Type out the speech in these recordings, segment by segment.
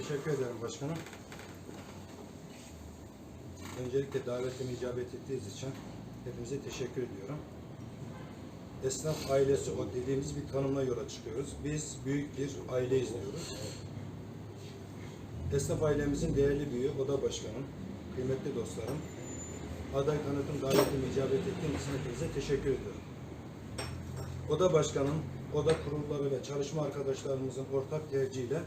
Teşekkür ederim başkanım. Öncelikle davetime icabet ettiğiniz için hepinize teşekkür ediyorum. Esnaf ailesi o dediğimiz bir tanımla yola çıkıyoruz. Biz büyük bir aile izliyoruz. Esnaf ailemizin değerli büyüğü, oda başkanım, kıymetli dostlarım, aday tanıtım davetime icabet ettiğiniz için hepinize teşekkür ediyorum. Oda başkanım, oda kurulları ve çalışma arkadaşlarımızın ortak tercihiyle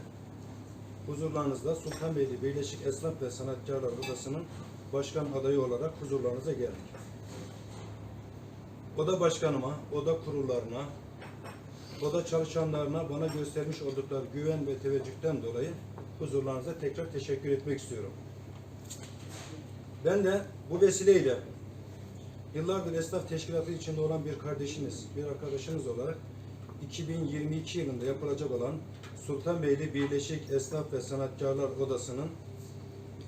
huzurlarınızda Sultanbeyli Birleşik Esnaf ve Sanatkarlar Odası'nın başkan adayı olarak huzurlarınıza geldik. Oda başkanıma, oda kurullarına, oda çalışanlarına bana göstermiş oldukları güven ve teveccühten dolayı huzurlarınıza tekrar teşekkür etmek istiyorum. Ben de bu vesileyle yıllardır esnaf teşkilatı içinde olan bir kardeşiniz, bir arkadaşınız olarak 2022 yılında yapılacak olan Sultanbeyli Birleşik Esnaf ve Sanatkarlar Odası'nın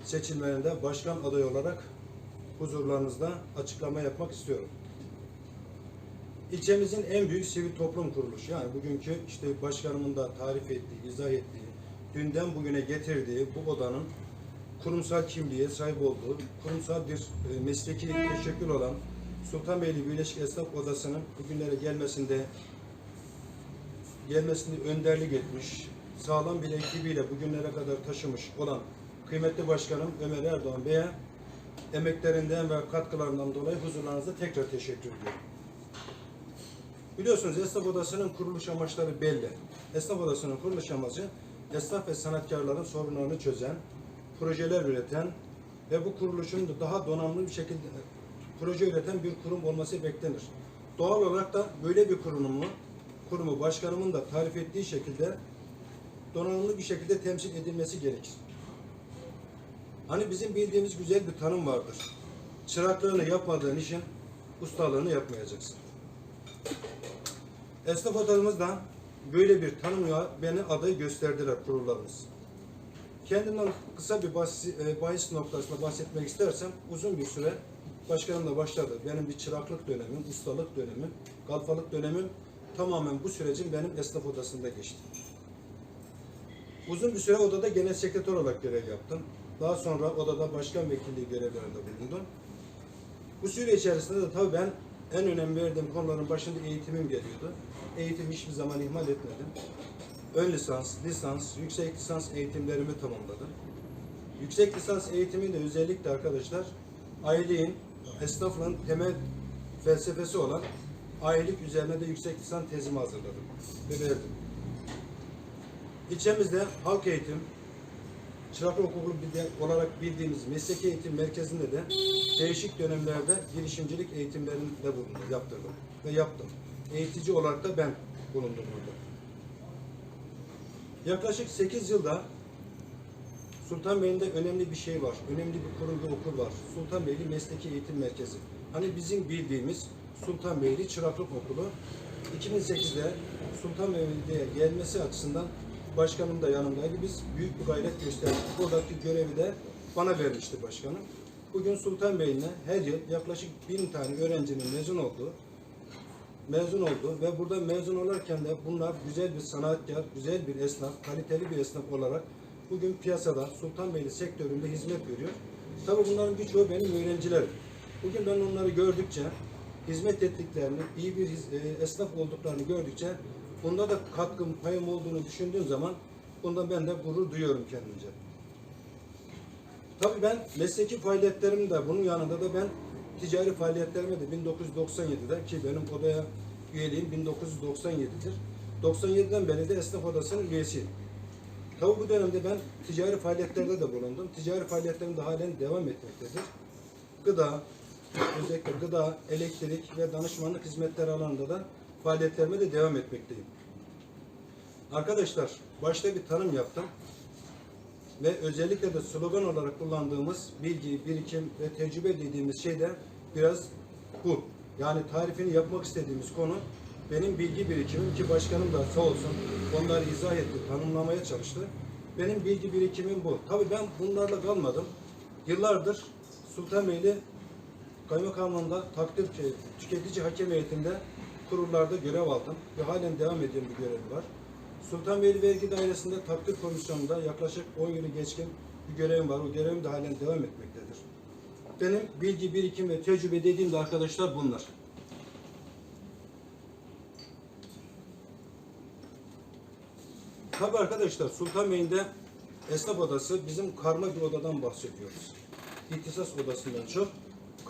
seçimlerinde başkan adayı olarak huzurlarınızda açıklama yapmak istiyorum. İlçemizin en büyük sivil toplum kuruluşu yani bugünkü işte başkanımın da tarif ettiği, izah ettiği, dünden bugüne getirdiği bu odanın kurumsal kimliğe sahip olduğu, kurumsal bir e, mesleki teşekkül olan Sultanbeyli Birleşik Esnaf Odası'nın bugünlere gelmesinde gelmesinde önderlik etmiş, sağlam bir ekibiyle bugünlere kadar taşımış olan kıymetli başkanım Ömer Erdoğan Bey'e emeklerinden ve katkılarından dolayı huzurlarınızda tekrar teşekkür ediyorum. Biliyorsunuz Esnaf Odası'nın kuruluş amaçları belli. Esnaf Odası'nın kuruluş amacı esnaf ve sanatkarların sorunlarını çözen, projeler üreten ve bu kuruluşun da daha donanımlı bir şekilde proje üreten bir kurum olması beklenir. Doğal olarak da böyle bir kurumu, kurumu başkanımın da tarif ettiği şekilde donanımlı bir şekilde temsil edilmesi gerekir. Hani bizim bildiğimiz güzel bir tanım vardır. Çıraklığını yapmadığın işin ustalığını yapmayacaksın. Esnaf odamız da böyle bir tanımla beni adayı gösterdiler kurullarımız. Kendimden kısa bir bahis, e, bahis noktasında bahsetmek istersem uzun bir süre başkanımla başladı. Benim bir çıraklık dönemim, ustalık dönemim, kalfalık dönemim tamamen bu sürecin benim esnaf odasında geçti. Uzun bir süre odada genel sekreter olarak görev yaptım. Daha sonra odada başkan vekilliği görevlerinde bulundum. Bu süre içerisinde de tabii ben en önem verdiğim konuların başında eğitimim geliyordu. Eğitim hiçbir zaman ihmal etmedim. Ön lisans, lisans, yüksek lisans eğitimlerimi tamamladım. Yüksek lisans eğitiminde özellikle arkadaşlar aileliğin, esnaflığın temel felsefesi olan ailelik üzerine de yüksek lisans tezimi hazırladım ve verdim. İlçemizde halk eğitim, çırak okulu olarak bildiğimiz mesleki eğitim merkezinde de değişik dönemlerde girişimcilik eğitimlerinde bulundum, yaptırdım ve yaptım. Eğitici olarak da ben bulundum burada. Yaklaşık 8 yılda Sultanbeyli'nde önemli bir şey var. Önemli bir kurum, bir okul var. Sultanbeyli Mesleki Eğitim Merkezi. Hani bizim bildiğimiz Sultanbeyli Çıraklık Okulu 2008'de Sultanbeyli'ye gelmesi açısından başkanım da yanımdaydı. Biz büyük bir gayret gösterdik. Buradaki görevi de bana vermişti başkanım. Bugün Sultanbeyli'ne her yıl yaklaşık bin tane öğrencinin mezun olduğu, mezun oldu ve burada mezun olarken de bunlar güzel bir sanatkar, güzel bir esnaf, kaliteli bir esnaf olarak bugün piyasada Sultanbeyli sektöründe hizmet veriyor. Tabii bunların birçoğu benim öğrencilerim. Bugün ben onları gördükçe, hizmet ettiklerini, iyi bir e, esnaf olduklarını gördükçe bunda da katkım, payım olduğunu düşündüğüm zaman bundan ben de gurur duyuyorum kendimce. Tabii ben mesleki faaliyetlerim de bunun yanında da ben ticari faaliyetlerime de 1997'de ki benim odaya üyeliğim 1997'dir. 97'den beri de esnaf odasının üyesiyim. Tabii bu dönemde ben ticari faaliyetlerde de bulundum. Ticari faaliyetlerim de halen devam etmektedir. Gıda, özellikle gıda, elektrik ve danışmanlık hizmetleri alanında da faaliyetlerime de devam etmekteyim. Arkadaşlar, başta bir tanım yaptım ve özellikle de slogan olarak kullandığımız bilgi, birikim ve tecrübe dediğimiz şey de biraz bu. Yani tarifini yapmak istediğimiz konu benim bilgi birikimim ki başkanım da sağ olsun onları izah etti, tanımlamaya çalıştı. Benim bilgi birikimim bu. Tabii ben bunlarla kalmadım. Yıllardır Sultanbeyli Kaymakamlığında takdir tüketici hakem heyetinde kurullarda görev aldım ve halen devam ediyorum bir görevi var. Sultanbeyli Vergi Dairesi'nde takdir komisyonunda yaklaşık 10 yılı geçkin bir görevim var. O görevim de halen devam etmektedir. Benim bilgi, birikim ve tecrübe dediğim de arkadaşlar bunlar. Tabii arkadaşlar Sultanbeyli'nde esnaf odası bizim karma bir odadan bahsediyoruz. İhtisas odasından çok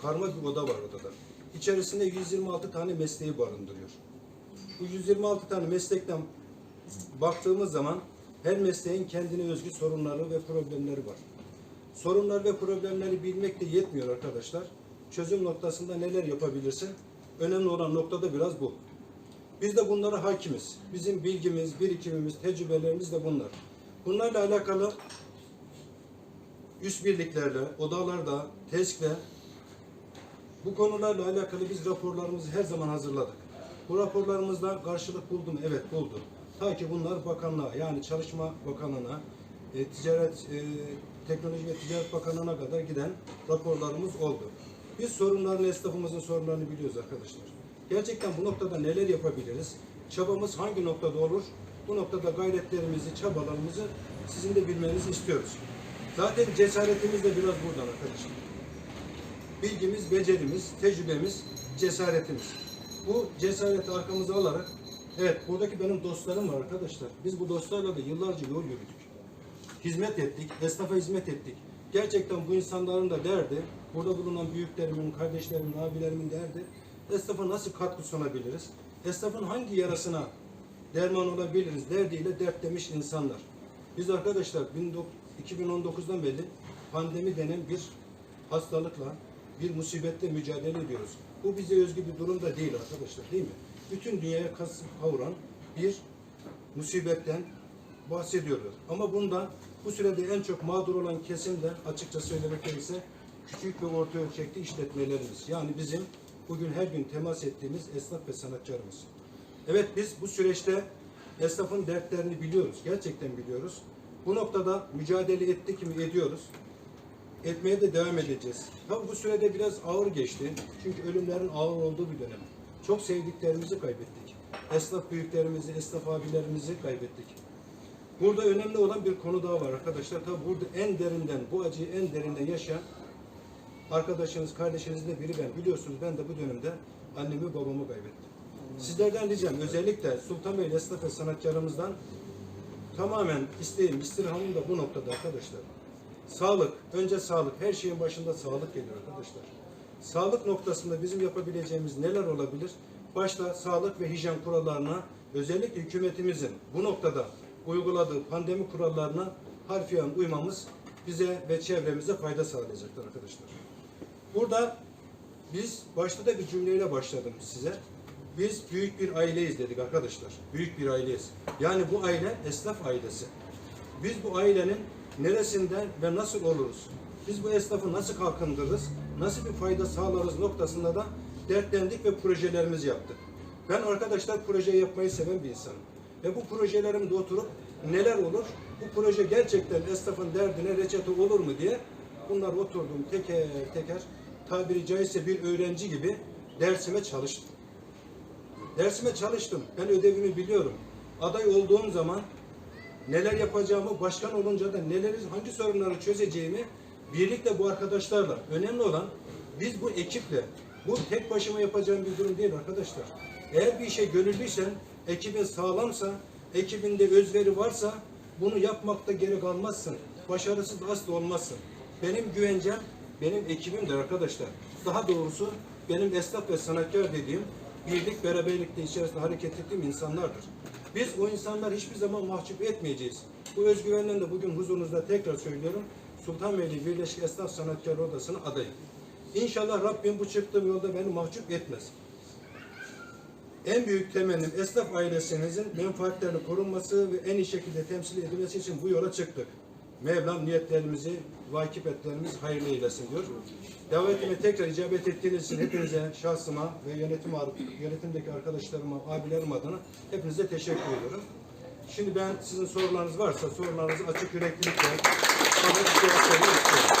karma bir oda var odada. İçerisinde 126 tane mesleği barındırıyor. Bu 126 tane meslekten baktığımız zaman her mesleğin kendine özgü sorunları ve problemleri var. Sorunlar ve problemleri bilmek de yetmiyor arkadaşlar. Çözüm noktasında neler yapabilirsin? Önemli olan noktada biraz bu. Biz de bunlara hakimiz. Bizim bilgimiz, birikimimiz, tecrübelerimiz de bunlar. Bunlarla alakalı üst birliklerle, odalarda, TESK'le bu konularla alakalı biz raporlarımızı her zaman hazırladık. Bu raporlarımızda karşılık buldu mu? Evet buldu. Ta ki bunlar bakanlığa yani Çalışma Bakanlığı'na, e, Ticaret, e, Teknoloji ve Ticaret Bakanlığı'na kadar giden raporlarımız oldu. Biz sorunlarını, esnafımızın sorunlarını biliyoruz arkadaşlar. Gerçekten bu noktada neler yapabiliriz? Çabamız hangi noktada olur? Bu noktada gayretlerimizi, çabalarımızı sizin de bilmenizi istiyoruz. Zaten cesaretimiz de biraz buradan arkadaşlar bilgimiz, becerimiz, tecrübemiz, cesaretimiz. Bu cesareti arkamıza alarak, evet buradaki benim dostlarım var arkadaşlar. Biz bu dostlarla da yıllarca yol yürüdük. Hizmet ettik, esnafa hizmet ettik. Gerçekten bu insanların da derdi, burada bulunan büyüklerimin, kardeşlerimin, abilerimin derdi, esnafa nasıl katkı sunabiliriz? Esnafın hangi yarasına derman olabiliriz derdiyle dertlemiş insanlar. Biz arkadaşlar 2019'dan beri pandemi denen bir hastalıkla, bir musibetle mücadele ediyoruz. Bu bize özgü bir durum da değil arkadaşlar değil mi? Bütün dünyaya kavuran bir musibetten bahsediyoruz. Ama bunda bu sürede en çok mağdur olan kesim de açıkça söylemek gerekirse küçük ve orta ölçekli işletmelerimiz. Yani bizim bugün her gün temas ettiğimiz esnaf ve sanatçılarımız. Evet biz bu süreçte esnafın dertlerini biliyoruz. Gerçekten biliyoruz. Bu noktada mücadele ettik mi ediyoruz. Etmeye de devam edeceğiz. Tabi bu sürede biraz ağır geçti. Çünkü ölümlerin ağır olduğu bir dönem. Çok sevdiklerimizi kaybettik. Esnaf büyüklerimizi, esnaf abilerimizi kaybettik. Burada önemli olan bir konu daha var arkadaşlar. Tabi burada en derinden, bu acıyı en derinden yaşayan arkadaşınız, kardeşinizin de biri ben. Biliyorsunuz ben de bu dönemde annemi, babamı kaybettim. Sizlerden ricam özellikle Sultanbeyli esnaf ve sanatkarımızdan tamamen isteğim, istirhamım da bu noktada arkadaşlar. Sağlık, önce sağlık. Her şeyin başında sağlık geliyor arkadaşlar. Sağlık noktasında bizim yapabileceğimiz neler olabilir? Başta sağlık ve hijyen kurallarına, özellikle hükümetimizin bu noktada uyguladığı pandemi kurallarına harfiyen uymamız bize ve çevremize fayda sağlayacaktır arkadaşlar. Burada biz başta da bir cümleyle başladım size. Biz büyük bir aileyiz dedik arkadaşlar. Büyük bir aileyiz. Yani bu aile esnaf ailesi. Biz bu ailenin neresinden ve nasıl oluruz? Biz bu esnafı nasıl kalkındırırız? Nasıl bir fayda sağlarız noktasında da dertlendik ve projelerimizi yaptık. Ben arkadaşlar proje yapmayı seven bir insanım. Ve bu projelerimde oturup neler olur? Bu proje gerçekten esnafın derdine reçete olur mu diye bunlar oturdum teker teker tabiri caizse bir öğrenci gibi dersime çalıştım. Dersime çalıştım. Ben ödevimi biliyorum. Aday olduğum zaman neler yapacağımı, başkan olunca da neleri, hangi sorunları çözeceğimi birlikte bu arkadaşlarla. Önemli olan biz bu ekiple, bu tek başıma yapacağım bir durum değil arkadaşlar. Eğer bir işe gönüllüysen, ekibin sağlamsa, ekibinde özveri varsa bunu yapmakta geri kalmazsın. Başarısız asla olmazsın. Benim güvencem benim ekibimdir arkadaşlar. Daha doğrusu benim esnaf ve sanatkar dediğim birlik beraberlikte içerisinde hareket ettiğim insanlardır. Biz o insanlar hiçbir zaman mahcup etmeyeceğiz. Bu özgüvenle de bugün huzurunuzda tekrar söylüyorum. Sultanbeyli Birleşik Esnaf Sanatkarı Odası'nın adayım. İnşallah Rabbim bu çıktığım yolda beni mahcup etmez. En büyük temennim esnaf ailesinizin menfaatlerinin korunması ve en iyi şekilde temsil edilmesi için bu yola çıktık. Mevlam niyetlerimizi, vakipetlerimiz hayırlı eylesin diyor. Davetime tekrar icabet ettiğiniz için hepinize, şahsıma ve yönetim yönetimdeki arkadaşlarıma, abilerim adına hepinize teşekkür ediyorum. Şimdi ben sizin sorularınız varsa sorularınızı açık yüreklilikle bana istiyorum.